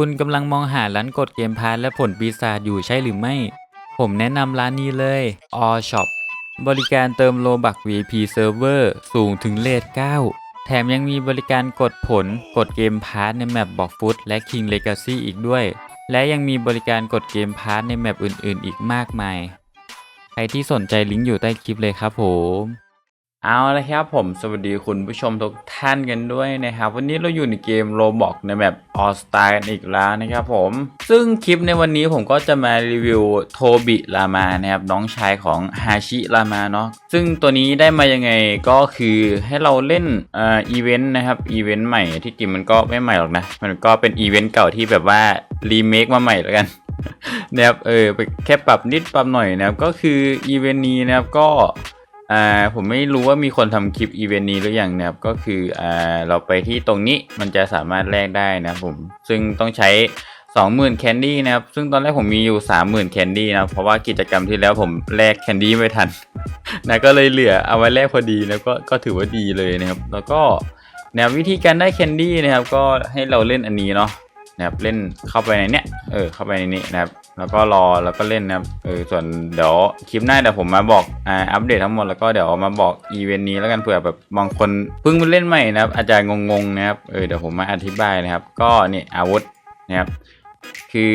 คุณกำลังมองหาร้านกดเกมพาร์และผลปีศาจอยู่ใช่หรือไม่ ผมแนะนำร้านนี้เลย All Shop บริการเติมโลบัก VIP Server สูงถึงเลท9 แถมยังมีบริการกดผล กดเกมพาร์ในแมปบอกฟุตและ King Legacy อีกด้วย และยังมีบริการกดเกมพาร์ในแมปอื่นๆ อีกมากมาย ใครที่สนใจลิงก์อยู่ใต้คลิปเลยครับผม เอาละครับผมสวัสดีคุณผู้ชมทุกท่านกันด้วยนะครับ วันนี้เราอยู่ในเกมโรบอกในแบบ All Star กันอีกแล้วนะครับผม ซึ่งคลิปในวันนี้ผมก็จะมารีวิวโทบิรามานะครับน้องชายของฮาชิรามาเนาะซึ่งตัวนี้ได้มายังไงก็คือให้เราเล่นเอ่ออีเวนต์นะครับอีเวนต์ใหม่ที่จริงมันก็ไม่ใหม่หรอกนะ มันก็เป็นอีเวนต์เก่าที่แบบว่ารีเมคมาใหม่แล้วกันนะครับเออแค่ปรับนิดปรับหน่อยนะครับก็คืออีเวนต์นี้นะครับก็ อ่าผมไม่รู้ว่ามีคนทำคลิปอีเวนต์นี้หรือยังนะครับก็คืออ่าเราไปที่ตรงนี้มันจะสามารถแลกได้นะผม ซึ่งต้องใช้ 20,000แคนดี้นะครับ ซึ่งตอนแรกผมมีอยู่ 30,000แคนดี้นะครับเพราะว่ากิจกรรมที่แล้วผมแลกแคนดี้ไม่ทันนะก็เลยเหลือเอาไว้แลกพอดีนะก็ก็ถือว่าดีเลยนะครับ แล้วก็แนววิธีการได้แคนดี้นะครับก็ให้เราเล่นอันนี้เนาะ นะครับเล่นเข้าไปในเนี้ยเออเข้าไปในนี้นะครับ แล้วก็รอแล้วก็เล่นนะครับเออส่วนเดี๋ยวคลิปหน้าเดี๋ยวผมมาบอกอ่าอัปเดตทั้งหมดแล้วก็เดี๋ยวมาบอกอีเวนต์นี้แล้วกันเผื่อแบบบางคนเพิ่งมาเล่นใหม่นะครับ อาจจะงงๆนะครับเออเดี๋ยวผมมาอธิบายนะครับ ก็นี่อาวุธนะครับ คือ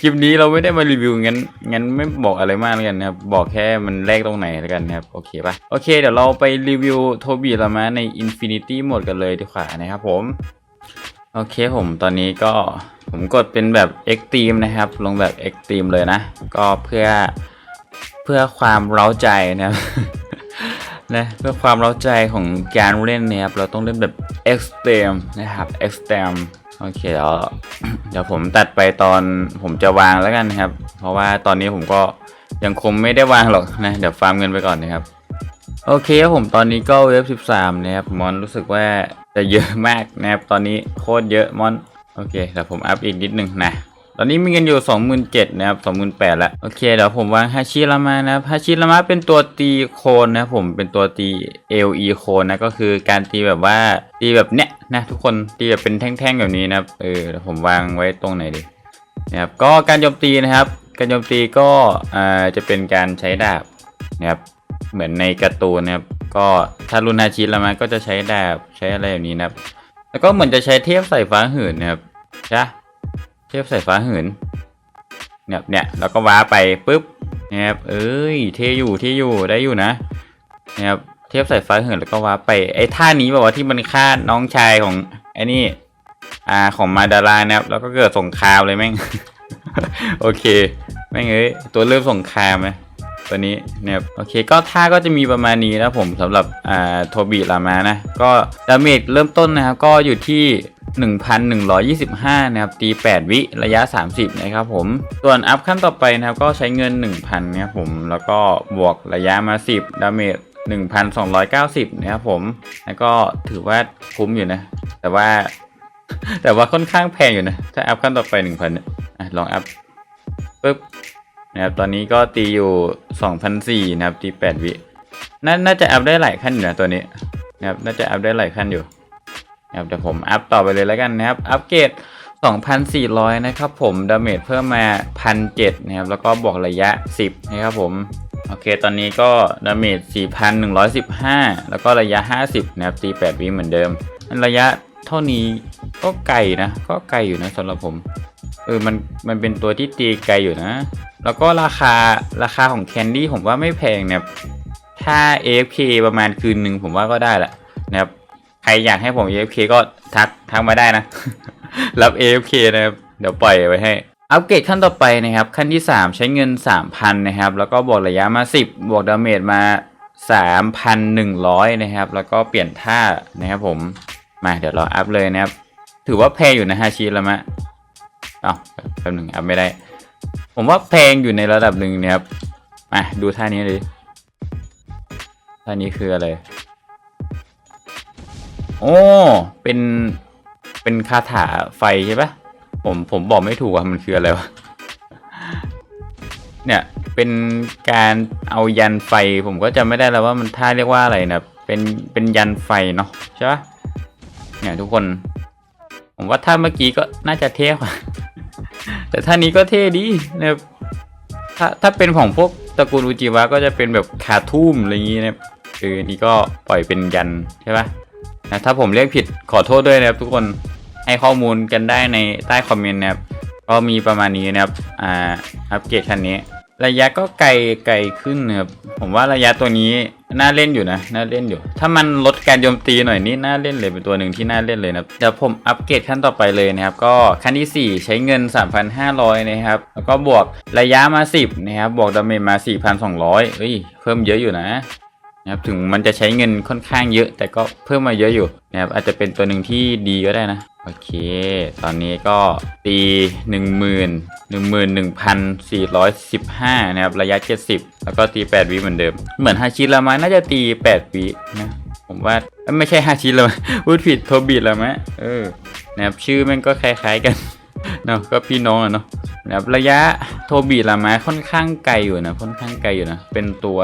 คลิปนี้เราไม่ได้มารีวิวงั้นงั้นไม่บอกอะไรมากแล้วกันนะครับ บอกแค่มันแรกตรงไหนแล้วกันนะครับ โอเคปะโอเค เดี๋ยวเราไปรีวิวโทบีละมาใน Infinity Mode กันเลยดีกว่านะครับผม โอเคผมตอนนี้ก็ผมกดเป็นแบบ Extreme นะครับ ลงแบบ Extreme เลยนะ ก็เพื่อเพื่อความเร้าใจนะครับนะเพื่อความเร้าใจของการเล่นเนี่ยครับเราต้องเล่นแบบ Extreme นะครับ Extreme โอเคเดี๋ยวเดี๋ยวผมตัดไปตอนผมจะวางแล้วกันนะครับ เพราะว่าตอนนี้ผมก็ยังคงไม่ได้วางหรอกนะเดี๋ยวฟาร์มเงินไปก่อนนะครับ โอเคครับผมตอนนี้ก็เวฟ13 นะครับมอนรู้สึกว่า จะเยอะมากนะครับตอนนี้โคตรเยอะมอนโอเคเดี๋ยวผมอัพอีกนิดนึงนะตอนนี้มีเงินอยู่ 27,000นะครับ28,000แล้วโอเคเดี๋ยวผมวางฮาชิรามานะครับฮาชิรามาเป็นตัวตีโคนนะผมเป็นตัวตี LE โคนนะก็คือการตีแบบว่าตีแบบเนี้ยนะทุกคนตีแบบเป็นแท่งๆแบบนี้นะครับเออเดี๋ยวผมวางไว้ตรงไหนดีนะครับก็การโจมตีนะครับ การโจมตีก็อ่าจะเป็นการใช้ดาบนะครับ เหมือนในการ์ตูนนะครับ ก็ถ้ารุนฮาชิแล้วมันก็จะใช้ดาบใช้อะไรแบบนี้นะครับ แล้วก็เหมือนจะใช้เทพใส่ฟ้าหื่นนะครับใช่ปะเทพใส่ฟ้าหื่นเนี่ยเนี่ยแล้วก็ว้าไปปุ๊บนะครับเอ้ยเทอยู่เทอยู่ได้อยู่นะนะครับเทพใส่ฟ้าหื่นแล้วก็ว้าไปไอ้ท่านี้แบบว่าที่มันฆ่าน้องชายของไอ้นี่อ่าของมาดารานะครับ แล้วก็เกิดสงครามเลยแม่ง โอเค แม่งเอ้ยตัวเริ่มสงครามไหม ตัวนี้เนี่ยโอเคก็ท่าก็จะมีประมาณนี้นะผมสำหรับอ่าโทบิรามานะ ก็ดาเมจเริ่มต้นนะครับ ก็อยู่ที่1,125 นะครับตี 8 วิระยะ 30 นะครับผม ส่วนอัพขั้นต่อไปนะครับ ก็ใช้เงิน 1,000นะครับผม แล้วก็บวกระยะมา 10 ดาเมจ1,290 นะครับผม แล้วก็ถือว่าคุ้มอยู่นะ แต่ว่า แต่ว่าค่อนข้างแพงอยู่นะ ถ้าอัพขั้นต่อไป 1,000เนี่ยอะลองอัพปึ๊บ นะครับตอนนี้ก็ตีอยู่2,004นะครับตี8วิน,น่าจะอัพได้หลายขั้นอยู่นะตัวนี้นะครับน่าจะอัพได้หลายขั้นอยู่นะครับเดี๋ยวผมอัพต่อไปเลยแล้วกันนะครับอัพเกรด2,400 นะครับผมดาเมจเพิ่มมา1,007นะครับ แล้วก็บวกระยะ 10 นะครับผม โอเค ตอนนี้ก็ดาเมจ 4,115 แล้วก็ระยะ 50 นะครับตี8วิเหมือนเดิม ระยะเท่านี้ก็ไกลนะ ก็ไกลอยู่นะสำหรับผม เออ มัน มันเป็นตัวที่ตีไกลอยู่นะ แล้วก็ราคาราคาของแคนดี้ผมว่าไม่แพงนะครับ ถ้า AFK ประมาณคืนหนึ่งผมว่าก็ได้แหละนะครับ ใครอยากให้ผม AFK ก็ทักทักมาได้นะ รับ AFK นะครับ เดี๋ยวปล่อยไว้ให้ อัปเกรดขั้นต่อไปนะครับ ขั้นที่ 3 ใช้เงิน 3,000 นะครับ แล้วก็บวกระยะมา 10 บวกดาเมจมา 3,100 นะครับ แล้วก็เปลี่ยนท่านะครับผม มาเดี๋ยวเราอัพเลยนะครับ ถือว่าแพงอยู่นะฮาชิละมะอ้าวแป๊บหนึ่งอัพไม่ได้ ผมว่าแพงอยู่ในระดับหนึ่งเนี่ยครับมาดูท่านี้เลยท่านี้คืออะไร โอ้ เป็น เป็นคาถาไฟใช่ปะผม ผมบอกไม่ถูกว่ามันคืออะไรวะ เนี่ย เป็นการเอายันไฟ ผมก็จะไม่ได้แล้วว่ามันท่าเรียกว่าอะไรนะเป็น เป็นยันไฟเนาะใช่ปะเนี่ยทุกคนผผมว่าท่าเมื่อกี้ก็น่าจะเท่กว่า แต่ท่านี้ก็เท่ดีนะครับถ้าถ้าเป็นของพวกตระกูลอุจิวะก็จะเป็นแบบคาทูมอะไรอย่างงี้นะครับเออนี่ก็ปล่อยเป็นยันใช่ปะนะถ้าผมเรียกผิดขอโทษด้วยนะครับ ทุกคนให้ข้อมูลกันได้ในใต้คอมเมนต์นะครับก็มีประมาณนี้นะครับอ่าอัปเกรดคันนี้ ระยะก็ไกลไกลขึ้นนะครับผมว่าระยะตัวนี้น่าเล่นอยู่นะน่าเล่นอยู่ ถ้ามันลดการโจมตีหน่อยนี่น่าเล่นเลยเป็นตัวหนึ่งที่น่าเล่นเลยนะเดี๋ยวผมอัปเกรดขั้นต่อไปเลยนะครับ ก็ขั้นที่ 4 ใช้เงิน 3,500 นะครับ แล้วก็บวกระยะมา 10 นะครับบวกดาเมจมา 4,200เฮ้ยเพิ่มเยอะอยู่นะ นะครับถึงมันจะใช้เงินค่อนข้างเยอะ แต่ก็เพิ่มมาเยอะอยู่นะครับอาจจะเป็นตัวหนึ่งที่ดีก็ได้นะโอเค ตอนนี้ก็ตีหนึ่งหมื่นหนึ่งหมื่นหนึ่งพันสี่ร้อยสิบห้านะครับ ระยะเจ็ดสิบแล้วก็ตีแปดวิเหมือนเดิม เหมือนฮาชิละมน่าจะตีแปดวินะ ผมว่าไม่ใช่ฮาชิละมาพูดผิดโทบิละมเออ นะครับ ชื่อแม่งก็คล้ายๆกันเนาะก็พี่น้องอะเนาะนะครับ ระยะโทบิละมค่อนข้างไกลอยู่นะ ค่อนข้างไกลอยู่นะ เป็นตัว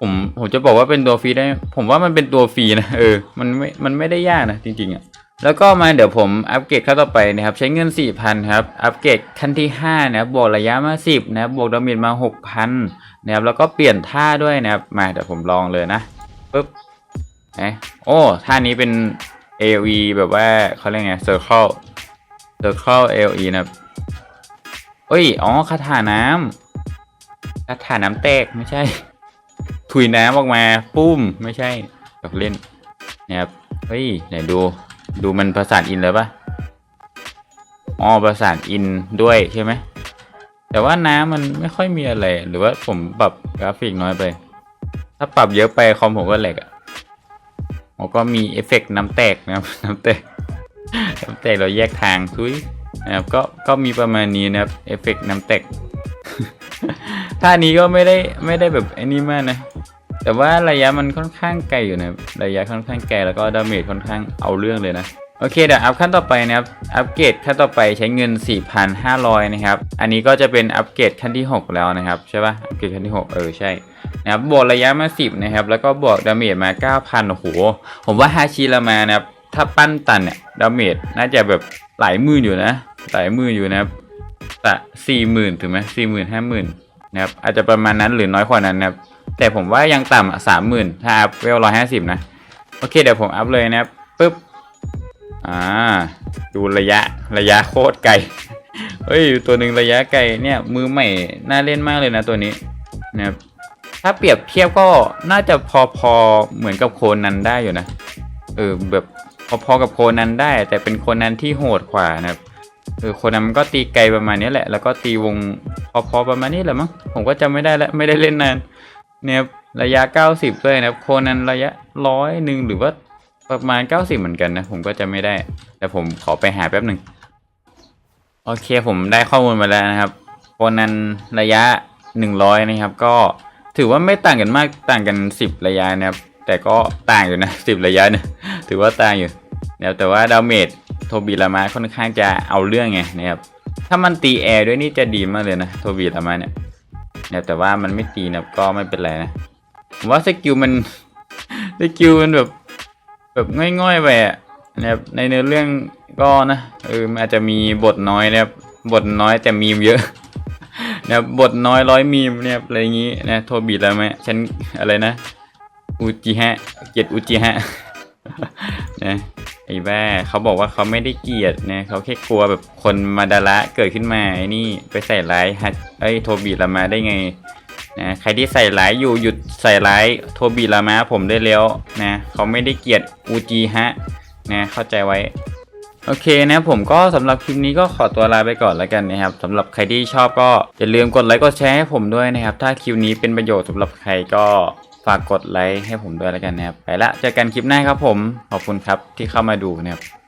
ผมผมจะบอกว่าเป็นตัวฟรีได้ ผมว่ามันเป็นตัวฟรีนะเออมันไม่มันไม่ได้ยากนะจริงๆอะ่ะแล้วก็มาเดี๋ยวผมอัปเกรดขั้นต่อไปนะครับใช้เงิน 4,000ครับอัปเกรดขั้นที่5นะครับบวกระยะมา 10นะครับบวกดาเมจมา 6,000นะครับแล้วก็เปลี่ยนท่าด้วยนะครับมาเดี๋ยวผมลองเลยนะปึ๊บเอ๊ะโอ้ท่านี้เป็น AOE แบบว่าเขาเรียกไง Circle Circle AOE นะครับเอ้ยอ๋อคาถาน้ำคาถาน้ำแตกไม่ใช่ ถุยน้ำออกมาปุ้มไม่ใช่กับเล่นนะครับเฮ้ยไหนดูดูมันประสานอินเลยปะอ๋อประสานอินด้วยใช่ไหมแต่ว่าน้ำมันไม่ค่อยมีอะไร หรือว่าผมปรับกราฟิกน้อยไป ถ้าปรับเยอะไปคอมผมก็แหลกอะอ๋อก็มีเอฟเฟกต์น้ำแตกนะครับน้ำแตกน้ำแตกเราแยกทางทุยนะครับก็ก็มีประมาณนี้นะครับเอฟเฟกต์น้ำแตก ท่านี้ก็ไม่ได้ไม่ได้แบบไอ้นี่มากนะ แต่ว่าระยะมันค่อนข้างไกลอยู่นะระยะค่อนข้างไกลแล้วก็ดาเมจค่อนข้างเอาเรื่องเลยนะโอเคเดี๋ยวอัพขั้นต่อไปนะครับอัปเกรดขั้นต่อไปใช้เงิน 4,500 นะครับ อันนี้ก็จะเป็นอัปเกรดขั้นที่ 6 แล้วนะครับใช่ปะอัปเกรดขั้นที่ 6 เออใช่นะครับบวกระยะมา 10 นะครับ แล้วก็บวกดาเมจมา 9,000 โอ้โห ผมว่าฮาชิรามานะครับ ถ้าปั้นตันเนี่ยดาเมจน่าจะแบบหลายหมื่นอยู่นะ หลายหมื่นอยู่นะครับแต่สี่หมื่นถึงไหมสี่หมื่นห้าหมื่น นะครับอาจจะประมาณนั้นหรือน้อยกว่านั้นนะครับแต่ผมว่ายังต่ำสามหมื่นถ้าอัพเวลร้อยห้าสิบนะ โอเคเดี๋ยวผมอัพเลยนะครับปึ๊บอ่าดูระยะระยะโคตรไกลเฮ้ยตัวหนึ่งระยะไกลเนี่ยมือใหม่น่าเล่นมากเลยนะตัวนี้นะครับถ้าเปรียบเทียบก็น่าจะพอๆเหมือนกับโคนันได้อยู่นะเออแบบพอๆกับโคนันได้ แต่เป็นโคนันที่โหดกว่านะครับ ออโคนันมันก็ตีไกลประมาณนี้แหละ แล้วก็ตีวงพอๆประมาณนี้แหละมั้งผมก็จำไม่ได้แล้วไม่ได้เล่นนานเนี่ยระยะ 90 ด้วยนะครับโคนันระยะร้อยหนึ่งหรือว่าประมาณ 90 เหมือนกันนะ ผมก็จะไม่ได้ แต่ผมขอไปหาแป๊บหนึ่งโอเคผมได้ข้อมูลมาแล้วนะครับโคนันระยะ 100 นะครับ ก็ถือว่าไม่ต่างกันมากต่างกัน 10 ระยะนะครับ แต่ก็ต่างอยู่นะ 10 ระยะเนี่ยถือว่าต่างอยู่นะครับแต่ว่าดาเมจโท บีรามาค่อนข้างจะเอาเรื่องไงนะครับถ้ามันตีแอร์ด้วยนี่จะดีมากเลยนะโทบีรามาเนี่ยเนี่ยแต่ว่ามันไม่ตีนะก็ไม่เป็นไรนะผมว่าสกิลมันสกิลมันแบบแบบง่อยๆไปอะนะครับในเนื้อเรื่องก็นะเอออาจจะมีบทน้อยนะครับบทน้อยแต่มีมเยอะนะครับบทน้อยร้อยมีมเนี่ยอะไรอย่างงี้นะโทบีแล้วไหมฉันอะไรนะอุจิฮะ เกียดอุจิฮะนะ ไอ้แบ้าเขาบอกว่าเขาไม่ได้เกลียดนะเขาแค่กลัวแบบคนมาดาระเกิดขึ้นมาไอ้นี่ไปใส่ร้ายฮัตเอ้ยโทบีรามาได้ไงนะใครที่ใส่ร้ายอยู่หยุดใส่ร้ายโทบีรามาผมได้แล้วนะเขาไม่ได้เกลียดอูจีฮะนะเข้าใจไว้โอเคนะผมก็สำหรับคลิปนี้ก็ขอตัวลาไปก่อนแล้วกันนะครับสำหรับใครที่ชอบก็อย่าลืมกดไลค์กดแชร์ให้ผมด้วยนะครับ ถ้าคลิปนี้เป็นประโยชน์สำหรับใครก็ ฝากกดไลค์ให้ผมด้วยแล้วกันนะครับ ไปละเจอกันคลิปหน้าครับผม ขอบคุณครับที่เข้ามาดูนะครับ